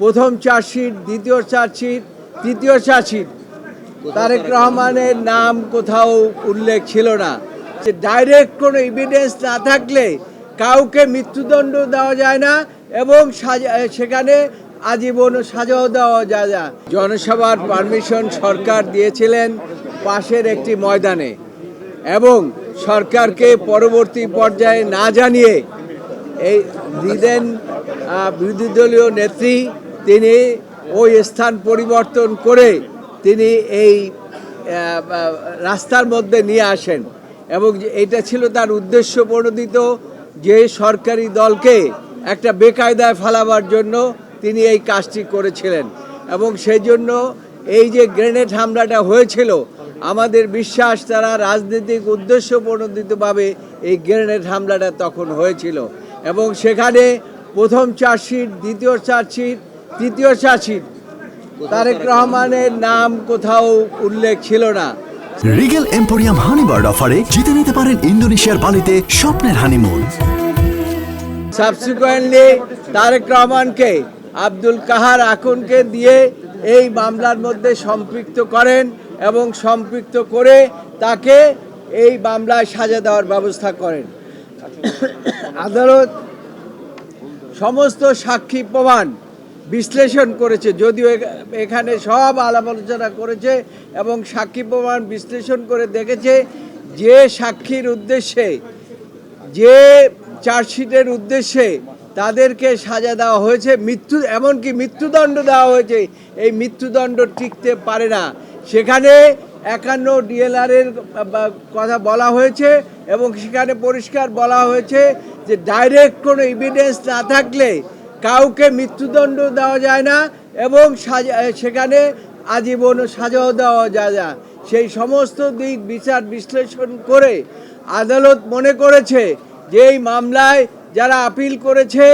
প্রথম চার্জশিট, দ্বিতীয় চার্জশিট, তৃতীয় চার্জশিট। তারেক রহমানের নাম কোথাও উল্লেখ ছিল না। যে ডাইরেক্ট কোনো এভিডেন্স না থাকলে কাউকে মৃত্যুদণ্ড দেওয়া যায় না এবং সেখানে আজীবন সাজাও দেওয়া যায় না। জনসভার পারমিশন সরকার দিয়েছিলেন পাশের একটি ময়দানে এবং সরকারকে পরবর্তী পর্যায়ে না জানিয়ে এই দিলেন বিরোধী দলীয় নেত্রী তিনি ওই স্থান পরিবর্তন করে তিনি এই রাস্তার মধ্যে নিয়ে আসেন। এবং এটা ছিল তার উদ্দেশ্য প্রণোদিত যে সরকারি দলকে একটা বেকায়দায় ফেলাবার জন্য তিনি এই কাজটি করেছিলেন। এবং সেই জন্য এই যে গ্রেনেড হামলাটা হয়েছিল, আমাদের বিশ্বাস তারা রাজনৈতিক উদ্দেশ্য প্রণোদিতভাবে এই গ্রেনেড হামলাটা তখন হয়েছিল। এবং সেখানে প্রথম চার্জশিট, দ্বিতীয় চার্জশিট তৃতীয় চার্জশিট তারেক রহমানের নাম কোথাও উল্লেখ ছিল না। রিগেল এম্পোরিয়াম হানিবার্ড অফারে জিতে নিতে পারেন ইন্দোনেশিয়ার বালিতে স্বপ্নের হানিমুন। সাবসিকুয়েন্টলি তারেক রহমানকে আব্দুল কাহার আকুনকে দিয়ে এই মামলার মধ্যে সম্পৃক্ত করেন এবং সম্পৃক্ত করে তাকে এই মামলায় সাজা দেওয়ার ব্যবস্থা করেন। আদালত সমস্ত সাক্ষী প্রমাণ বিশ্লেষণ করেছে, যদিও এখানে সব আলাপ আলোচনা করেছে এবং সাক্ষী প্রমাণ বিশ্লেষণ করে দেখেছে যে সাক্ষীর উদ্দেশ্যে, যে চার্জশিটের উদ্দেশ্যে তাদেরকে সাজা দেওয়া হয়েছে, মৃত্যু, এমনকি মৃত্যুদণ্ড দেওয়া হয়েছে, এই মৃত্যুদণ্ড টিকতে পারে না। সেখানে একান্ন ডিএলআরের কথা বলা হয়েছে এবং সেখানে পরিষ্কার বলা হয়েছে যে ডাইরেক্ট কোনো এভিডেন্স না থাকলে কাউকে মৃত্যুদণ্ড দেওয়া যায় না এবং সেখানে আজীবন সাজাও দেওয়া যায় না। সেই সমস্ত দিক বিচার বিশ্লেষণ করে আদালত মনে করেছে যে এই মামলায় যারা আপিল করেছে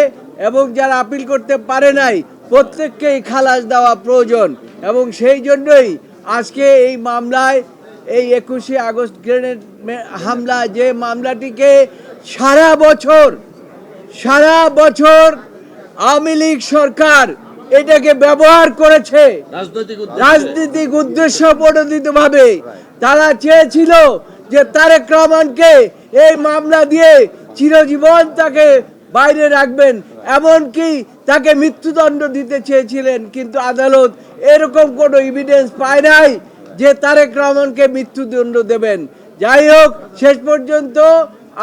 এবং যারা আপিল করতে পারে নাই, প্রত্যেককেই খালাস দেওয়া প্রয়োজন এবং সেই জন্যই আজকে এই মামলায়, এই একুশে আগস্ট গ্রেনেড হামলা যে মামলাটিকে সারা বছর সারা বছর আওয়ামী লীগ সরকার এটাকে ব্যবহার করেছে। রাজনৈতিক উদ্দেশ্য। প্রণোদিত ভাবে তারা চেয়েছিল যে তারেক রহমানকে এই মামলা দিয়ে চিরজীবন তাকে বাইরে রাখবেন এমনকি তাকে মৃত্যুদণ্ড দিতে চেয়েছিলেন কিন্তু আদালত এরকম কোনো এভিডেন্স পায় নাই যে তারেক রহমানকে মৃত্যুদণ্ড দেবেন। যাই হোক শেষ পর্যন্ত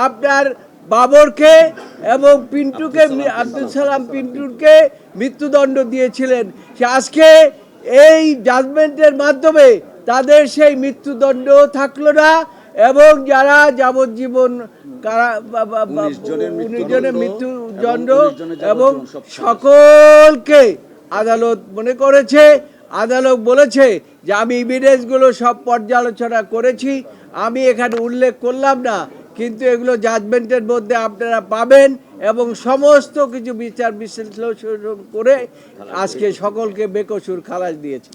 আপনার বাবরকে এবং পিন্টুকে আব্দুল সালাম পিন্টুকে মৃত্যুদণ্ড দিয়েছিলেন। সে আজকে এই জাজমেন্টের মাধ্যমে তাদের সেই মৃত্যুদণ্ড থাকল না এবং যারা যাবজ্জীবন কারা উনিশ জনের মৃত্যুদণ্ড এবং। সকলকে আদালত মনে করেছে আদালত বলেছে যে আমি এভিডেন্সগুলো সব পর্যালোচনা করেছি আমি এখানে উল্লেখ করলাম না। কিন্তু এগুলো জাজমেন্টের মধ্যে আপনারা পাবেন এবং সমস্ত কিছু বিচার বিশ্লেষণ করে আজকে সকলকে বেকসুর খালাস দিয়েছে